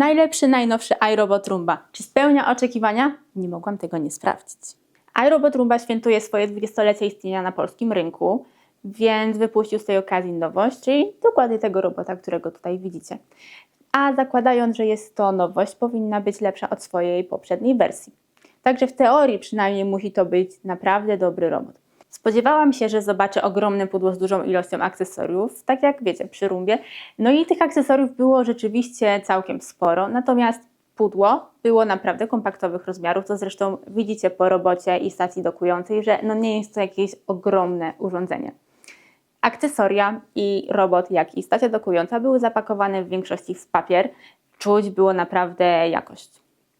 Najlepszy, najnowszy iRobot Roomba. Czy spełnia oczekiwania? Nie mogłam tego nie sprawdzić. iRobot Roomba świętuje swoje 20-lecie istnienia na polskim rynku, więc wypuścił z tej okazji nowość, czyli dokładnie tego robota, którego tutaj widzicie. A zakładając, że jest to nowość, powinna być lepsza od swojej poprzedniej wersji. Także w teorii przynajmniej musi to być naprawdę dobry robot. Spodziewałam się, że zobaczę ogromne pudło z dużą ilością akcesoriów, tak jak wiecie, przy rumbie. No i tych akcesoriów było rzeczywiście całkiem sporo, natomiast pudło było naprawdę kompaktowych rozmiarów, to zresztą widzicie po robocie i stacji dokującej, że no nie jest to jakieś ogromne urządzenie. Akcesoria i robot, jak i stacja dokująca były zapakowane w większości w papier. Czuć było naprawdę jakość.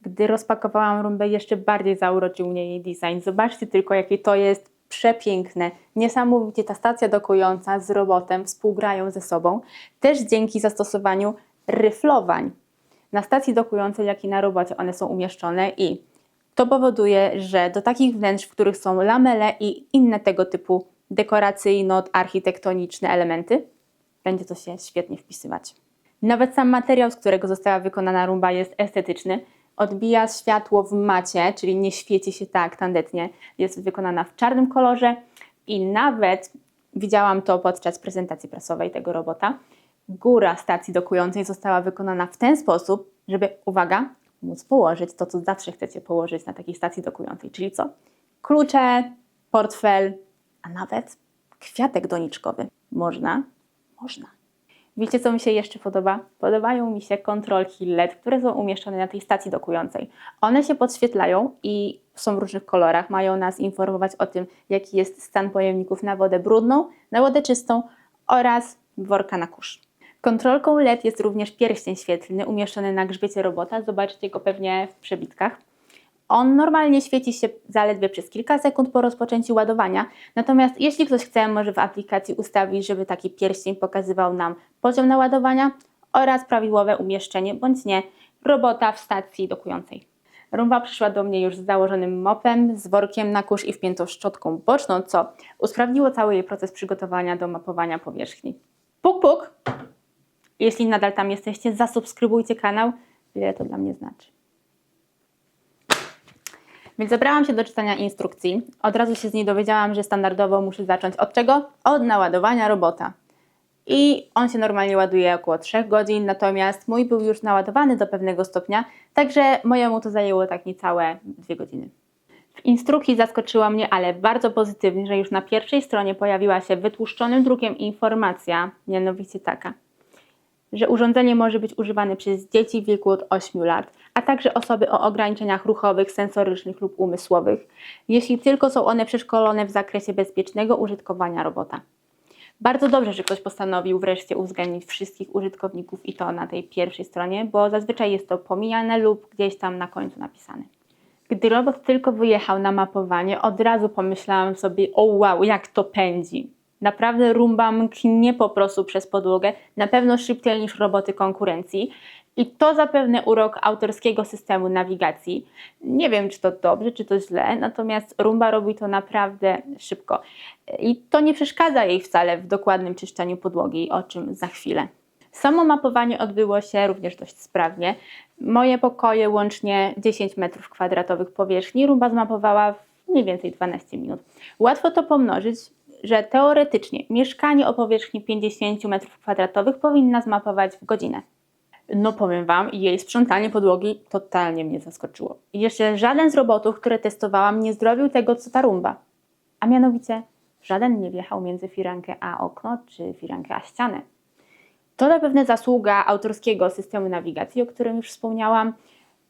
Gdy rozpakowałam rumbę, jeszcze bardziej zauroczył mnie jej design. Zobaczcie tylko, jakie to jest przepiękne. Niesamowicie ta stacja dokująca z robotem współgrają ze sobą, też dzięki zastosowaniu ryflowań. Na stacji dokującej, jak i na robocie one są umieszczone i to powoduje, że do takich wnętrz, w których są lamele i inne tego typu dekoracyjno-architektoniczne elementy, będzie to się świetnie wpisywać. Nawet sam materiał, z którego została wykonana rumba jest estetyczny. Odbija światło w macie, czyli nie świeci się tak tandetnie. Jest wykonana w czarnym kolorze i nawet widziałam to podczas prezentacji prasowej tego robota. Góra stacji dokującej została wykonana w ten sposób, żeby, uwaga, móc położyć to, co zawsze chcecie położyć na takiej stacji dokującej. Czyli co? Klucze, portfel, a nawet kwiatek doniczkowy. Można? Można. Wiecie, co mi się jeszcze podoba? Podobają mi się kontrolki LED, które są umieszczone na tej stacji dokującej. One się podświetlają i są w różnych kolorach. Mają nas informować o tym, jaki jest stan pojemników na wodę brudną, na wodę czystą oraz worka na kurz. Kontrolką LED jest również pierścień świetlny umieszczony na grzbiecie robota. Zobaczycie go pewnie w przebitkach. On normalnie świeci się zaledwie przez kilka sekund po rozpoczęciu ładowania, natomiast jeśli ktoś chce, może w aplikacji ustawić, żeby taki pierścień pokazywał nam poziom naładowania oraz prawidłowe umieszczenie bądź nie robota w stacji dokującej. Rumba przyszła do mnie już z założonym mopem, z workiem na kurz i wpiętą szczotką boczną, co usprawniło cały jej proces przygotowania do mapowania powierzchni. Puk, puk! Jeśli nadal tam jesteście, zasubskrybujcie kanał, wiele to dla mnie znaczy. Więc zabrałam się do czytania instrukcji. Od razu się z niej dowiedziałam, że standardowo muszę zacząć od czego? Od naładowania robota. I on się normalnie ładuje około 3 godzin, natomiast mój był już naładowany do pewnego stopnia, także mojemu to zajęło tak niecałe 2 godziny. W instrukcji zaskoczyła mnie, ale bardzo pozytywnie, że już na pierwszej stronie pojawiła się wytłuszczonym drukiem informacja, mianowicie taka, że urządzenie może być używane przez dzieci w wieku od 8 lat, a także osoby o ograniczeniach ruchowych, sensorycznych lub umysłowych, jeśli tylko są one przeszkolone w zakresie bezpiecznego użytkowania robota. Bardzo dobrze, że ktoś postanowił wreszcie uwzględnić wszystkich użytkowników i to na tej pierwszej stronie, bo zazwyczaj jest to pomijane lub gdzieś tam na końcu napisane. Gdy robot tylko wyjechał na mapowanie, od razu pomyślałam sobie, o wow, jak to pędzi. Naprawdę rumba mknie po prostu przez podłogę, na pewno szybciej niż roboty konkurencji. I to zapewne urok autorskiego systemu nawigacji. Nie wiem, czy to dobrze, czy to źle, natomiast Rumba robi to naprawdę szybko. I to nie przeszkadza jej wcale w dokładnym czyszczeniu podłogi, o czym za chwilę. Samo mapowanie odbyło się również dość sprawnie. Moje pokoje łącznie 10 m2 powierzchni Rumba zmapowała w mniej więcej 12 minut. Łatwo to pomnożyć, że teoretycznie mieszkanie o powierzchni 50 m2 powinna zmapować w godzinę. No powiem Wam, jej sprzątanie podłogi totalnie mnie zaskoczyło. I jeszcze żaden z robotów, które testowałam, nie zrobił tego, co ta rumba. A mianowicie, żaden nie wjechał między firankę a okno, czy firankę a ścianę. To zapewne zasługa autorskiego systemu nawigacji, o którym już wspomniałam,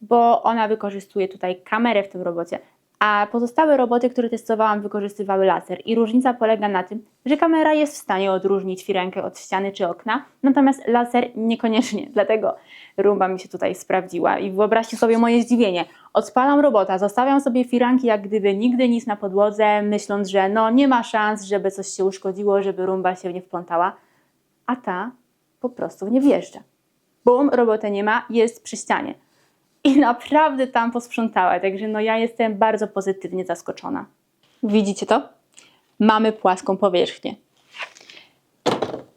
bo ona wykorzystuje tutaj kamerę w tym robocie, a pozostałe roboty, które testowałam, wykorzystywały laser. I różnica polega na tym, że kamera jest w stanie odróżnić firankę od ściany czy okna, natomiast laser niekoniecznie. Dlatego rumba mi się tutaj sprawdziła. I wyobraźcie sobie moje zdziwienie. Odpalam robota, zostawiam sobie firanki jak gdyby nigdy nic na podłodze, myśląc, że no nie ma szans, żeby coś się uszkodziło, żeby rumba się nie wplątała. A ta po prostu nie wjeżdża. Bum, robotę nie ma, jest przy ścianie i naprawdę tam posprzątała. Także no ja jestem bardzo pozytywnie zaskoczona. Widzicie to? Mamy płaską powierzchnię.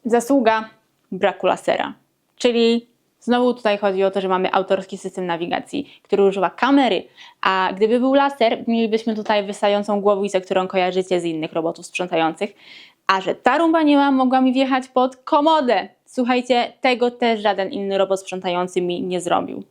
Zasługa braku lasera, czyli Znowu tutaj chodzi o to, że mamy autorski system nawigacji, który używa kamery, a gdyby był laser, mielibyśmy tutaj wystającą głowicę, którą kojarzycie z innych robotów sprzątających. A że ta rumba nie ma, mogła mi wjechać pod komodę. Słuchajcie, tego też żaden inny robot sprzątający mi nie zrobił.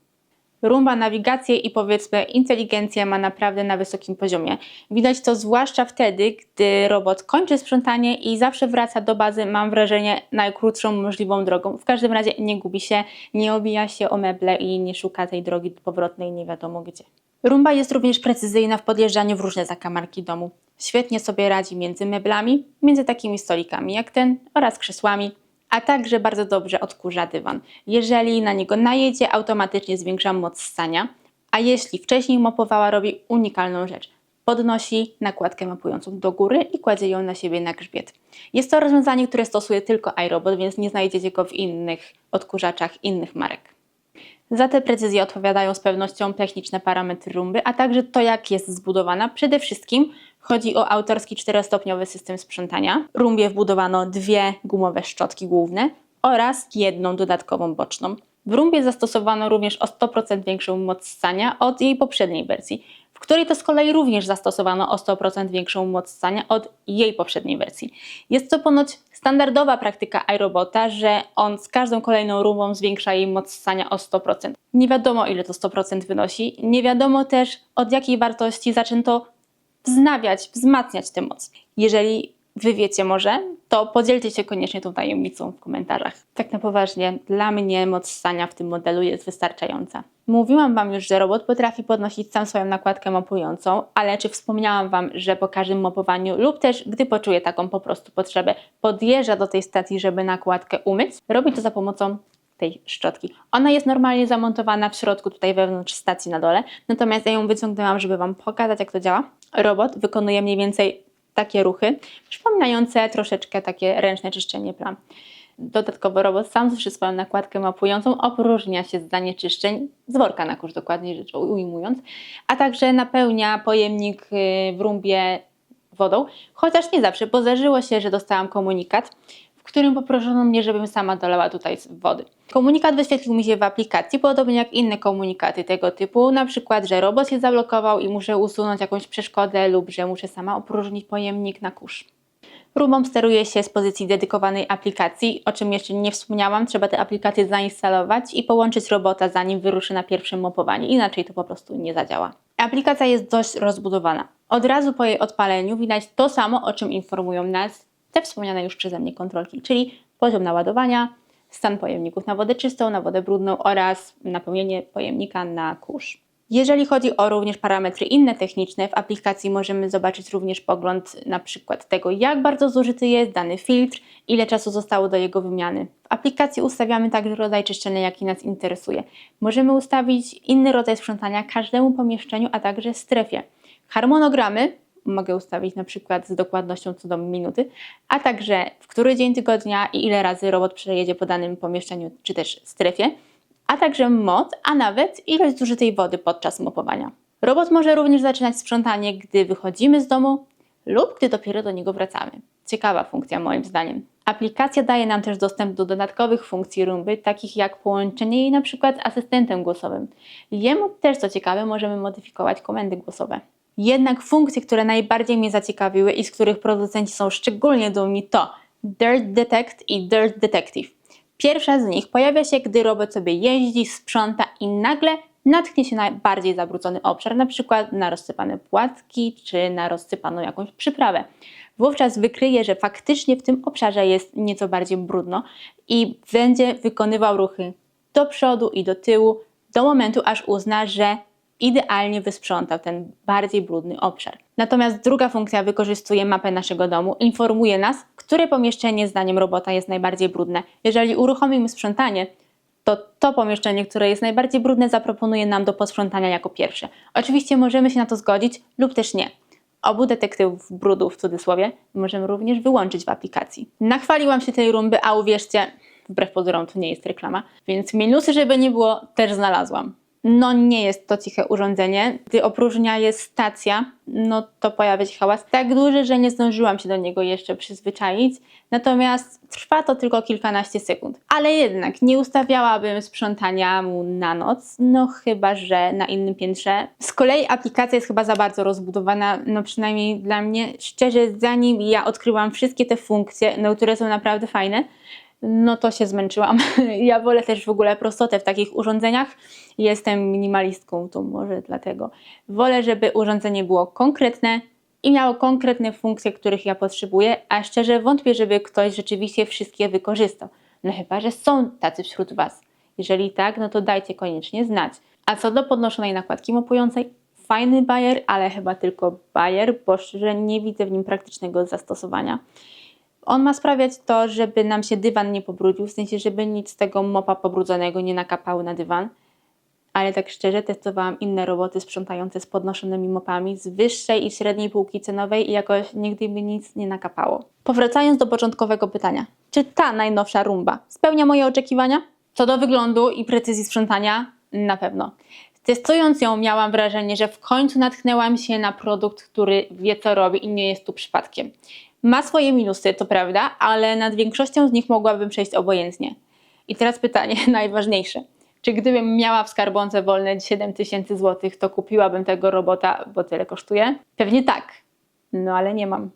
Rumba nawigację i powiedzmy inteligencję ma naprawdę na wysokim poziomie. Widać to zwłaszcza wtedy, gdy robot kończy sprzątanie i zawsze wraca do bazy, mam wrażenie, najkrótszą możliwą drogą. W każdym razie nie gubi się, nie obija się o meble i nie szuka tej drogi powrotnej nie wiadomo gdzie. Rumba jest również precyzyjna w podjeżdżaniu w różne zakamarki domu. Świetnie sobie radzi między meblami, między takimi stolikami jak ten oraz krzesłami, a także bardzo dobrze odkurza dywan. Jeżeli na niego najedzie, automatycznie zwiększa moc ssania, a jeśli wcześniej mopowała, robi unikalną rzecz. Podnosi nakładkę mapującą do góry i kładzie ją na siebie na grzbiet. Jest to rozwiązanie, które stosuje tylko iRobot, więc nie znajdziecie go w innych odkurzaczach innych marek. Za tę precyzję odpowiadają z pewnością techniczne parametry rumby, a także to, jak jest zbudowana. Przede wszystkim chodzi o autorski czterostopniowy system sprzątania. Rumbie wbudowano dwie gumowe szczotki główne oraz jedną dodatkową boczną. W rumbie zastosowano również o 100% większą moc ssania od jej poprzedniej wersji, w której to z kolei również zastosowano o 100% większą moc ssania od jej poprzedniej wersji. Jest to ponoć standardowa praktyka iRobota, że on z każdą kolejną rumbą zwiększa jej moc ssania o 100%. Nie wiadomo ile to 100% wynosi, nie wiadomo też od jakiej wartości zaczęto wznawiać, wzmacniać tę moc. Jeżeli Wy wiecie może, to podzielcie się koniecznie tą tajemnicą w komentarzach. Tak na poważnie, dla mnie moc ssania w tym modelu jest wystarczająca. Mówiłam Wam już, że robot potrafi podnosić sam swoją nakładkę mopującą, ale czy wspomniałam Wam, że po każdym mopowaniu lub też gdy poczuje taką po prostu potrzebę, podjeżdża do tej stacji, żeby nakładkę umyć? Robi to za pomocą tej szczotki. Ona jest normalnie zamontowana w środku, tutaj wewnątrz stacji na dole, natomiast ja ją wyciągnęłam, żeby Wam pokazać, jak to działa. Robot wykonuje mniej więcej takie ruchy, przypominające troszeczkę takie ręczne czyszczenie plam. Dodatkowo robot sam zuszy swoją nakładkę mapującą, opróżnia się z zanieczyszczeń, z worka na kurz dokładniej rzecz ujmując, a także napełnia pojemnik y, w rumbie wodą, chociaż nie zawsze, bo zdarzyło się, że dostałam komunikat, w którym poproszono mnie, żebym sama dolała tutaj wody. Komunikat wyświetlił mi się w aplikacji, podobnie jak inne komunikaty tego typu, na przykład, że robot się zablokował i muszę usunąć jakąś przeszkodę lub że muszę sama opróżnić pojemnik na kurz. Rumą steruje się z pozycji dedykowanej aplikacji, o czym jeszcze nie wspomniałam, trzeba tę aplikację zainstalować i połączyć robota zanim wyruszy na pierwszym mopowaniu, inaczej to po prostu nie zadziała. Aplikacja jest dość rozbudowana. Od razu po jej odpaleniu widać to samo, o czym informują nas te wspomniane już przeze mnie kontrolki, czyli poziom naładowania, stan pojemników na wodę czystą, na wodę brudną oraz napełnienie pojemnika na kurz. Jeżeli chodzi o również parametry inne techniczne, w aplikacji możemy zobaczyć również pogląd na przykład tego, jak bardzo zużyty jest dany filtr, ile czasu zostało do jego wymiany. W aplikacji ustawiamy także rodzaj czyszczenia, jaki nas interesuje. Możemy ustawić inny rodzaj sprzątania każdemu pomieszczeniu, a także strefie. Harmonogramy mogę ustawić na przykład z dokładnością co do minuty, a także w który dzień tygodnia i ile razy robot przejedzie po danym pomieszczeniu czy też strefie, a także moc, a nawet ilość zużytej wody podczas mopowania. Robot może również zaczynać sprzątanie, gdy wychodzimy z domu lub gdy dopiero do niego wracamy. Ciekawa funkcja moim zdaniem. Aplikacja daje nam też dostęp do dodatkowych funkcji Rumby, takich jak połączenie jej na przykład z asystentem głosowym. Jemu też co ciekawe możemy modyfikować komendy głosowe. Jednak funkcje, które najbardziej mnie zaciekawiły i z których producenci są szczególnie dumni to Dirt Detect i Dirt Detective. Pierwsza z nich pojawia się, gdy robot sobie jeździ, sprząta i nagle natknie się na bardziej zabrudzony obszar, na przykład na rozsypane płatki czy na rozsypaną jakąś przyprawę. Wówczas wykryje, że faktycznie w tym obszarze jest nieco bardziej brudno i będzie wykonywał ruchy do przodu i do tyłu do momentu, aż uzna, że idealnie wysprzątał ten bardziej brudny obszar. Natomiast druga funkcja wykorzystuje mapę naszego domu, informuje nas, które pomieszczenie zdaniem robota jest najbardziej brudne. Jeżeli uruchomimy sprzątanie, to to pomieszczenie, które jest najbardziej brudne, zaproponuje nam do posprzątania jako pierwsze. Oczywiście możemy się na to zgodzić lub też nie. Obu detektywów brudu w cudzysłowie możemy również wyłączyć w aplikacji. Nachwaliłam się tej rumby, a uwierzcie, wbrew pozorom to nie jest reklama, więc minusy, żeby nie było, też znalazłam. No nie jest to ciche urządzenie. Gdy opróżnia jest stacja, no to pojawia się hałas tak duży, że nie zdążyłam się do niego jeszcze przyzwyczaić. Natomiast trwa to tylko kilkanaście sekund. Ale jednak nie ustawiałabym sprzątania mu na noc, no chyba, że na innym piętrze. Z kolei aplikacja jest chyba za bardzo rozbudowana, no przynajmniej dla mnie. Szczerze, zanim ja odkryłam wszystkie te funkcje, no które są naprawdę fajne, no to się zmęczyłam. Ja wolę też w ogóle prostotę w takich urządzeniach. Jestem minimalistką, to może dlatego. Wolę, żeby urządzenie było konkretne i miało konkretne funkcje, których ja potrzebuję, a szczerze wątpię, żeby ktoś rzeczywiście wszystkie wykorzystał. No chyba, że są tacy wśród Was. Jeżeli tak, no to dajcie koniecznie znać. A co do podnoszonej nakładki mopującej, fajny bajer, ale chyba tylko bajer, bo szczerze nie widzę w nim praktycznego zastosowania. On ma sprawiać to, żeby nam się dywan nie pobrudził, w sensie, żeby nic z tego mopa pobrudzonego nie nakapało na dywan. Ale tak szczerze testowałam inne roboty sprzątające z podnoszonymi mopami z wyższej i średniej półki cenowej i jakoś nigdy mi nic nie nakapało. Powracając do początkowego pytania. Czy ta najnowsza rumba spełnia moje oczekiwania? Co do wyglądu i precyzji sprzątania, na pewno. Testując ją miałam wrażenie, że w końcu natknęłam się na produkt, który wie co robi i nie jest tu przypadkiem. Ma swoje minusy, to prawda, ale nad większością z nich mogłabym przejść obojętnie. I teraz pytanie najważniejsze. Czy gdybym miała w skarbonce wolne 7 tysięcy złotych, to kupiłabym tego robota, bo tyle kosztuje? Pewnie tak. No ale nie mam.